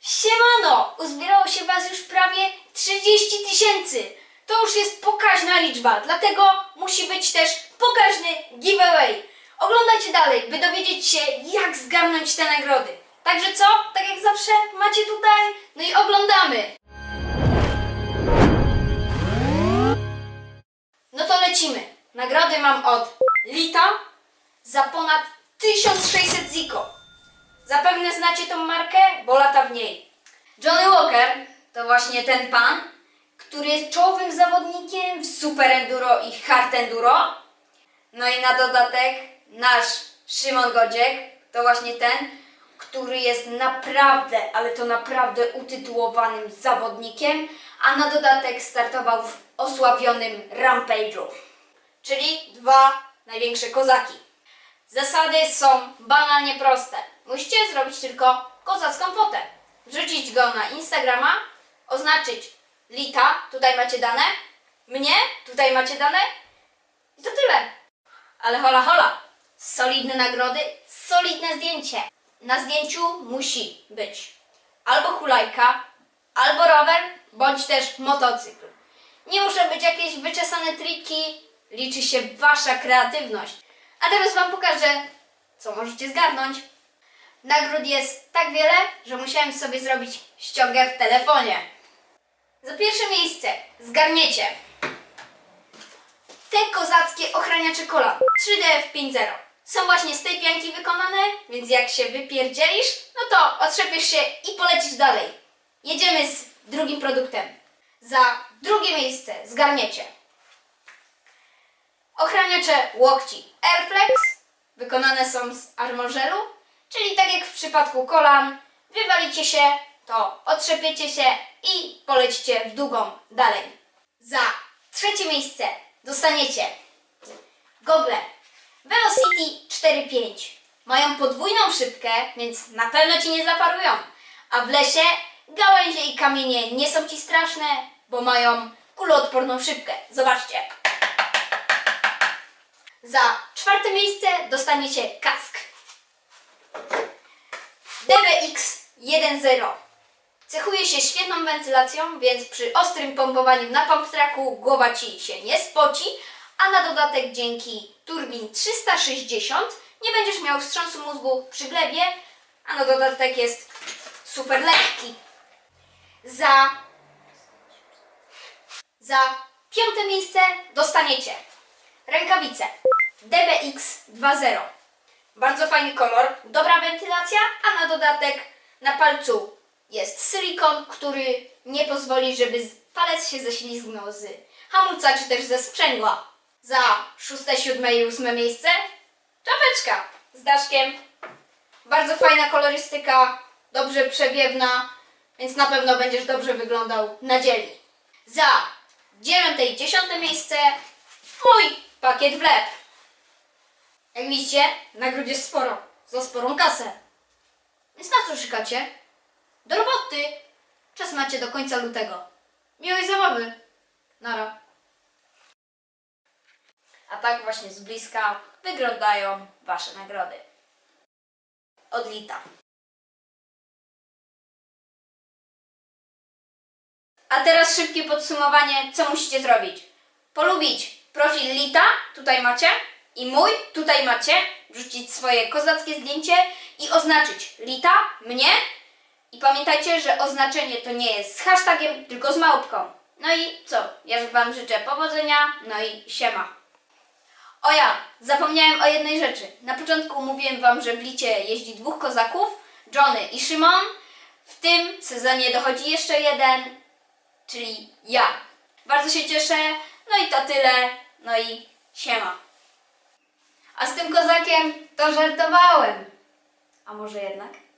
Siemano! Uzbierało się Was już prawie 30 tysięcy. To już jest pokaźna liczba, dlatego musi być też pokaźny giveaway. Oglądajcie dalej, by dowiedzieć się, jak zgarnąć te nagrody. Także co? Tak jak zawsze macie tutaj, no i oglądamy. No to lecimy. Nagrody mam od Lita za ponad 1600 ziko. Zapewne znacie tą markę, bo lata w niej. Johnny Walker to właśnie ten pan, który jest czołowym zawodnikiem w super enduro i hard enduro. No i na dodatek nasz Szymon Godziek to właśnie ten, który jest naprawdę, ale to naprawdę utytułowanym zawodnikiem, a na dodatek startował w osławionym Rampage'u, czyli dwa największe kozaki. Zasady są banalnie proste. Musicie zrobić tylko kozacką fotę. Wrzucić go na Instagrama, oznaczyć Lita, tutaj macie dane, mnie, tutaj macie dane i to tyle. Ale hola hola, solidne nagrody, solidne zdjęcie. Na zdjęciu musi być albo hulajka, albo rower, bądź też motocykl. Nie muszą być jakieś wyczesane triki, liczy się wasza kreatywność. A teraz wam pokażę, co możecie zgarnąć. Nagród jest tak wiele, że musiałem sobie zrobić ściągę w telefonie. Za pierwsze miejsce zgarniecie te kozackie ochraniacze kolan 3DF 5.0. Są właśnie z tej pianki wykonane, więc jak się wypierdzielisz, no to otrzepiesz się i polecisz dalej. Jedziemy z drugim produktem. Za drugie miejsce zgarniecie ochraniacze łokci Airflex wykonane są z armorzelu, czyli tak jak w przypadku kolan, wywalicie się, to otrzepiecie się i polecicie w długą dalej. Za trzecie miejsce dostaniecie gogle Velocity 4.5. Mają podwójną szybkę, więc na pewno Ci nie zaparują. A w lesie gałęzie i kamienie nie są Ci straszne, bo mają kuloodporną szybkę. Zobaczcie. Za czwarte miejsce dostaniecie kask. DBX 1.0. Cechuje się świetną wentylacją, więc przy ostrym pompowaniu na pump tracku głowa Ci się nie spoci, a na dodatek dzięki turbin 360 nie będziesz miał wstrząsu mózgu przy glebie, a na dodatek jest super lekki. Za, za piąte miejsce dostaniecie Rękawice DBX 2.0. Bardzo fajny kolor, dobra wentylacja, a na dodatek na palcu jest silikon, który nie pozwoli, żeby palec się ześlizgnął z hamulca czy też ze sprzęgła. Za szóste, siódme i ósme miejsce czapeczka z daszkiem. Bardzo fajna kolorystyka, dobrze przewiewna, więc na pewno będziesz dobrze wyglądał na dzieli. Za dziewiąte i dziesiąte miejsce mój pakiet wlep. Jak widzicie, nagród jest sporo, za sporą kasę. Więc na co szykacie? Do roboty! Czas macie do końca lutego. Miłej zabawy! Nara. A tak właśnie z bliska wyglądają Wasze nagrody. Od lita. A teraz szybkie podsumowanie, co musicie zrobić. Polubić profil Lita, tutaj macie, i mój, tutaj macie, wrzucić swoje kozackie zdjęcie i oznaczyć Lita, mnie. I pamiętajcie, że oznaczenie to nie jest z hashtagiem, tylko z małpką. No i co? Ja Wam życzę powodzenia, no i siema. O ja, zapomniałem o jednej rzeczy. Na początku mówiłem Wam, że w Licie jeździ dwóch kozaków, Johnny i Szymon. W tym sezonie dochodzi jeszcze jeden, czyli ja. Bardzo się cieszę, no i to tyle, no i siema. A z tym kozakiem to żartowałem. A może jednak?